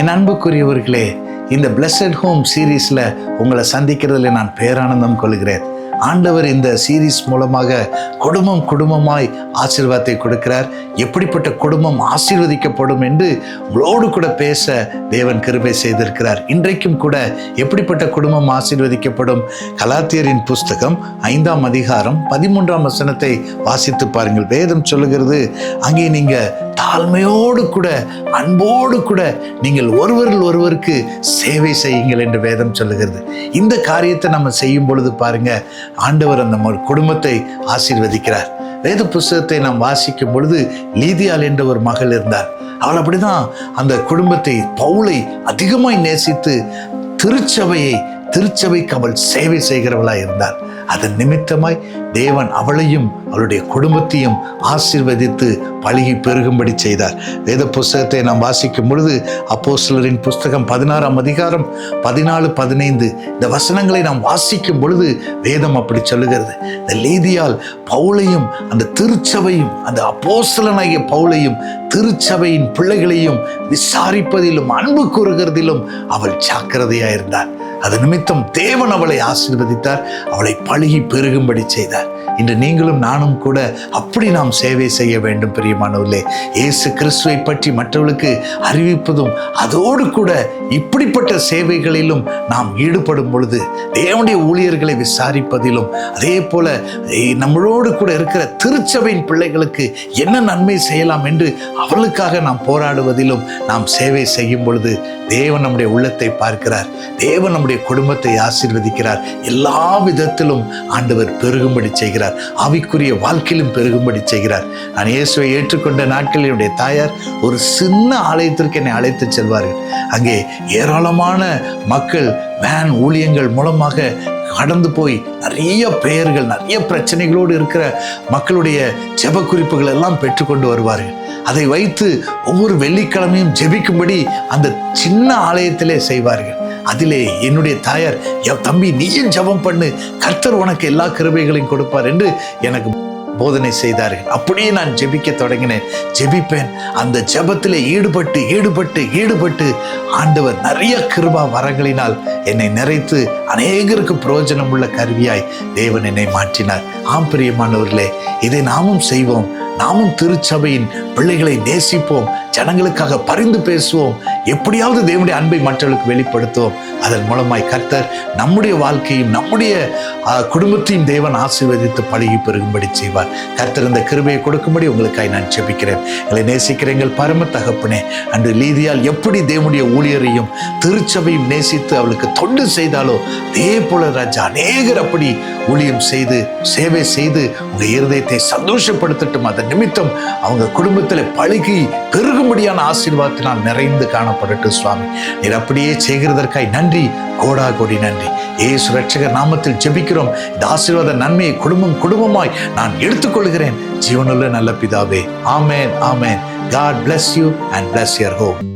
என் அன்புக்குரியவர்களே இந்த blessed home சீரீஸில் உங்களை சந்திக்கிறதுல நான் பேரானந்தம் கொள்கிறேன். ஆண்டவர் இந்த சீரீஸ் மூலமாக குடும்பம் குடும்பமாய் ஆசீர்வாதத்தை கொடுக்கிறார். எப்படிப்பட்ட குடும்பம் ஆசீர்வதிக்கப்படும் என்று உங்களோடு கூட பேச தேவன் கிருபை செய்திருக்கிறார். இன்றைக்கும் கூட எப்படிப்பட்ட குடும்பம் ஆசீர்வதிக்கப்படும்? கலாத்தியரின் புஸ்தகம் ஐந்தாம் அதிகாரம் பதிமூன்றாம் வசனத்தை வாசித்து பாருங்கள். வேதம் சொல்லுகிறது அங்கே நீங்கள் தாழ்மையோடு கூட அன்போடு கூட நீங்கள் ஒருவரில் ஒருவருக்கு சேவை செய்யுங்கள் என்று வேதம் சொல்லுகிறது. இந்த காரியத்தை நம்ம செய்யும் பொழுது பாருங்க ஆண்டவர் அந்த குடும்பத்தை ஆசீர்வதிக்கிறார். வேத புஸ்தகத்தை நாம் வாசிக்கும் பொழுது லீதியால் என்ற ஒரு மகள் இருந்தார். அவள் அப்படிதான் அந்த குடும்பத்தை பவுளை அதிகமாய் நேசித்து திருச்சபையை திருச்சபைக்கு அவள் சேவை செய்கிறவளாக இருந்தார். அதன் நிமித்தமாய் தேவன் அவளையும் அவளுடைய குடும்பத்தையும் ஆசீர்வதித்து பழகி பெருகும்படி செய்தார். வேத புஸ்தகத்தை நாம் வாசிக்கும் பொழுது அப்போஸ்தலரின் புஸ்தகம் பதினாறாம் அதிகாரம் பதினாலு பதினைந்து இந்த வசனங்களை நாம் வாசிக்கும் பொழுது வேதம் அப்படி சொல்லுகிறது. இந்த லீதியால் பவுளையும் அந்த திருச்சபையும் அந்த அப்போசலனாகிய பவுளையும் திருச்சபையின் பிள்ளைகளையும் விசாரிப்பதிலும் அன்பு கூறுகிறதிலும் அவள் ஜாக்கிரதையா இருந்தார் அது நிமித்தம் தேவன் அவளை ஆசீர்வதித்தார். அவளை பழகி பெருகும்படி செய்தார். இன்று நீங்களும் நானும் கூட அப்படி நாம் சேவை செய்ய வேண்டும் பிரியமானவர்களே. இயேசு கிறிஸ்துவை பற்றி மற்றவர்களுக்கு அறிவிப்பதும் அதோடு கூட இப்படிப்பட்ட சேவைகளிலும் நாம் ஈடுபடும் பொழுது தேவனுடைய ஊழியர்களை விசாரிப்பதிலும் அதே போல நம்மளோடு கூட இருக்கிற திருச்சபையின் பிள்ளைகளுக்கு என்ன நன்மை செய்யலாம் என்று அவர்களுக்காக நாம் போராடுவதிலும் நாம் சேவை செய்யும் பொழுது தேவன் நம்முடைய உள்ளத்தை பார்க்கிறார். தேவன் நம்முடைய குடும்பத்தை ஆசீர்வதிக்கிறார். எல்லா விதத்திலும் ஆண்டவர் பெருகும்படி செய்கிறார். ஆவிக்குரிய வாழ்க்கையிலும் பெருகும்படி செய்கிறார். நான் இயேசுவை ஏற்றுக்கொண்ட நாட்களில் என்னுடைய தாயார் ஒரு சின்ன ஆலயத்திற்கு என்னை அழைத்து செல்வார்கள். அங்கே ஏராளமான மக்கள் வேன் ஊழியங்கள் மூலமாக கடந்து போய் நிறைய பெயர்கள் நிறைய பிரச்சனைகளோடு இருக்கிற மக்களுடைய ஜெப குறிப்புகள் எல்லாம் பெற்றுக்கொண்டு வருவார்கள். அதை வைத்து ஒவ்வொரு வெள்ளிக்கிழமையும் ஜெபிக்கும்படி அந்த சின்ன ஆலயத்திலே செய்வார்கள். அதிலே என்னுடைய தாயார் "என் தம்பி நீயும் ஜெபம் பண்ணு. கர்த்தர் உனக்கு எல்லா கிருபைகளையும் கொடுப்பார் என்று எனக்கு போதனை செய்தார்கள். அப்படியே நான் ஜெபிக்க தொடங்கினேன். ஜெபிப்பேன். அந்த ஜெபத்திலே ஈடுபட்டு ஈடுபட்டு ஈடுபட்டு ஆண்டவர் நிறைய கிருபா வரங்களினால் என்னை நிறைத்து அநேகருக்கு பிரயோஜனம் உள்ள கருவியாய் தேவன் என்னை மாற்றினார். ஆம் பிரியமானவர்களே இதை நாமும் செய்வோம். நாமும் திருச்சபையின் பிள்ளைகளை நேசிப்போம் ஜனங்களுக்காக பரிந்து பேசுவோம். எப்படியாவது தேவனுடைய அன்பை மற்றவர்களுக்கு வெளிப்படுத்துவோம். அதன் மூலமாய் கர்த்தர் நம்முடைய வாழ்க்கையும் நம்முடைய குடும்பத்தையும் தேவன் ஆசீர்வதித்து பழகி பெருகும்படி செய்வார். கர்த்தர் இந்த கிருபையை கொடுக்கும்படி உங்களுக்காய் நான் செபிக்கிறேன் எங்களை நேசிக்கிற எங்கள் பரம தகப்பனே அன்று லீதியால் எப்படி தேவனுடைய ஊழியரையும் திருச்சபையும் நேசித்து அவளுக்கு தொண்டு செய்தாலோ அதே போல ராஜா அநேகர் அப்படி ஊழியம் செய்து சேவை செய்து உங்கள் இருதயத்தை சந்தோஷப்படுத்தட்டும். அதன் நிமித்தம் அவங்க குடும்பத்தில் பழகி பெருகும்படியான ஆசீர்வாதத்தினால் நிறைந்து காணப்படட்டும் சுவாமி. நீர் அப்படியே செய்கிறதற்காய் நன்றி கோடா கோடி நன்றி. ஏசு ரட்சகர் நாமத்தில் ஜெபிக்கிறோம். இந்த ஆசீர்வாத நன்மையை குடும்பம் குடும்பமாய் நான் எடுத்துக்கொள்கிறேன். ஜீவனுள்ள நல்ல பிதாவே. ஆமேன் ஆமேன். God bless you and bless your home